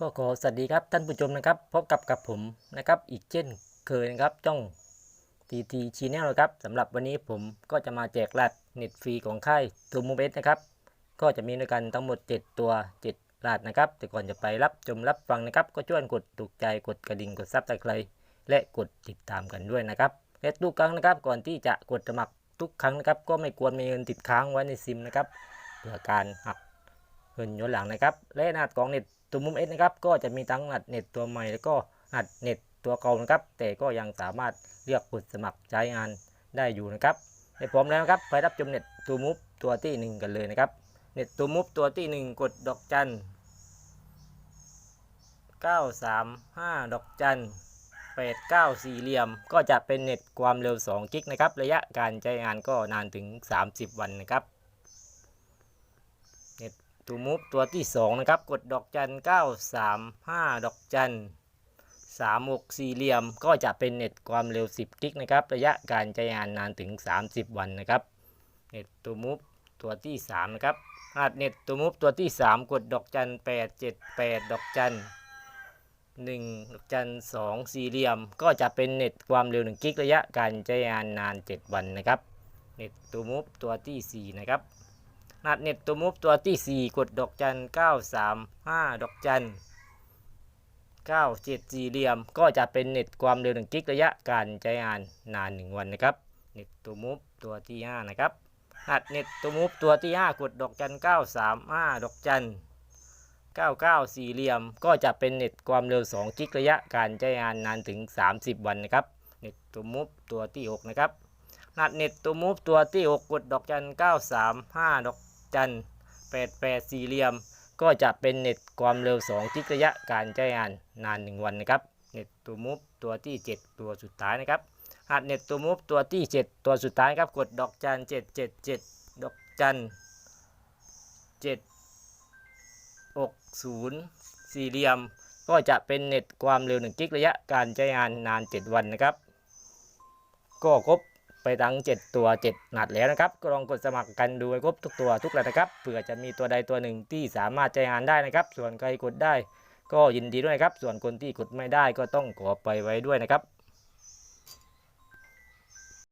ก็ขอสวัสดีครับท่านผู้ชมนะครับ พบกับกับผมนะครับ อีกเช่นเคยนะครับจ้องทีทีชีแนลครับสำหรับวันนี้ผมก็จะมาแจกรหัสเน็ตฟรีของค่ายทูมูเบสนะครับ ก็จะมีด้วยกันทั้งหมด 7 ตัว7รหัสนะครับ แต่ก่อนจะไปรับชมรับฟังนะครับ ก็ช่วยกดถูกใจกดกระดิ่งกดซับสไครต์และกดติดตามกันด้วยนะครับและทุกครั้งนะครับก่อนที่จะกดสมัครทุกครั้งนะครับ ก็ไม่ควรมีเงินติดค้างไว้ในซิมนะครับเพื่อการหัก เงินย้อนหลังนะครับ และรหัสของเน็ตตัวมุมเอสนะครับ ก็จะมีทั้งรหัสเน็ตตัวใหม่แล้วก็รหัสเน็ตตัวเก่านะครับ แต่ก็ยังสามารถเลือกกดสมัครใช้งานได้อยู่นะครับในพร้อมแล้วนะครับไปรับชมเน็ตตัวมุฟตัวที่หนึ่งกันเลยนะครับ เน็ตตัวมุฟตัวที่หนึ่งกดดอกจัน935 ดอกจัน89สี่เหลี่ยม ก็จะเป็นเน็ตความเร็ว 2 กิกนะครับ ระยะการใช้งานก็นานถึง 30 วันนะครับ ตัวมูฟตัวที่ 2 นะครับ กดดอกจัน 935 ดอกจัน36สี่เหลี่ยม ก็จะเป็นเน็ตความเร็ว 10 กิกนะครับ ระยะการใช้งานนานถึง 30 วันนะครับ เน็ตตัวมูฟตัวที่ 3 นะครับรหัสเน็ตตัวมูฟตัวที่ 3 กดดอกจัน 878 ดอกจัน1ดอกจัน2สี่เหลี่ยม ก็จะเป็นเน็ตความเร็ว 1 กิก ระยะการใช้งานนาน 7 วันนะครับ เน็ตตัวมูฟตัวที่ 4 นะครับ รหัสเน็ตตัวมูฟตัวที่ 4 กดดอกจัน 935 ดอกจัน 97สี่เหลี่ยม ก็จะเป็นเน็ตความเร็ว1กิกระยะการใช้งานนาน 1 วันนะครับ เน็ตตัวมูฟตัวที่ 5 นะครับหัสเน็ตตัวมูฟตัวที่ 5 กดดอกจัน 935 ดอกจัน 99 สี่เหลี่ยม ก็จะเป็นเน็ตความเร็ว 2 กิกระยะการใช้งานนานถึง 30 วันนะครับ เน็ตตัวมูฟตัวที่ 6 นะครับหัสเน็ตตัวมูฟตัวที่ 6 กดดอกจัน 935 ดอก จัน88สี่เหลี่ยม ก็จะเป็นเน็ตความเร็ว2กิกระยะการใช้งานนาน 1 วันนะครับ เน็ตตัวมูฟตัวที่ 7 ตัวสุดท้ายนะครับหัสเน็ตตัวมูฟตัวที่ 7 ตัวสุดท้ายครับ กดดอกจัน777ดเจ็ดเจ็ดดอกจัน760สี่เหลี่ยม ก็จะเป็นเน็ตความเร็ว1กิกระยะการใช้งานนาน 7 วันนะครับ ก็ครบ ไปทั้ง 7 ตัว 7 นัดแล้วนะครับก็ลองกดสมัครกันดูให้ครบทุกตัวทุกนัดนะครับเผื่อจะมีตัวใดตัวหนึ่งที่สามารถใช้งานได้นะครับ ส่วนใครกดได้ก็ยินดีด้วยนะครับ ส่วนคนที่กดไม่ได้ก็ต้องขอไปไว้ด้วยนะครับ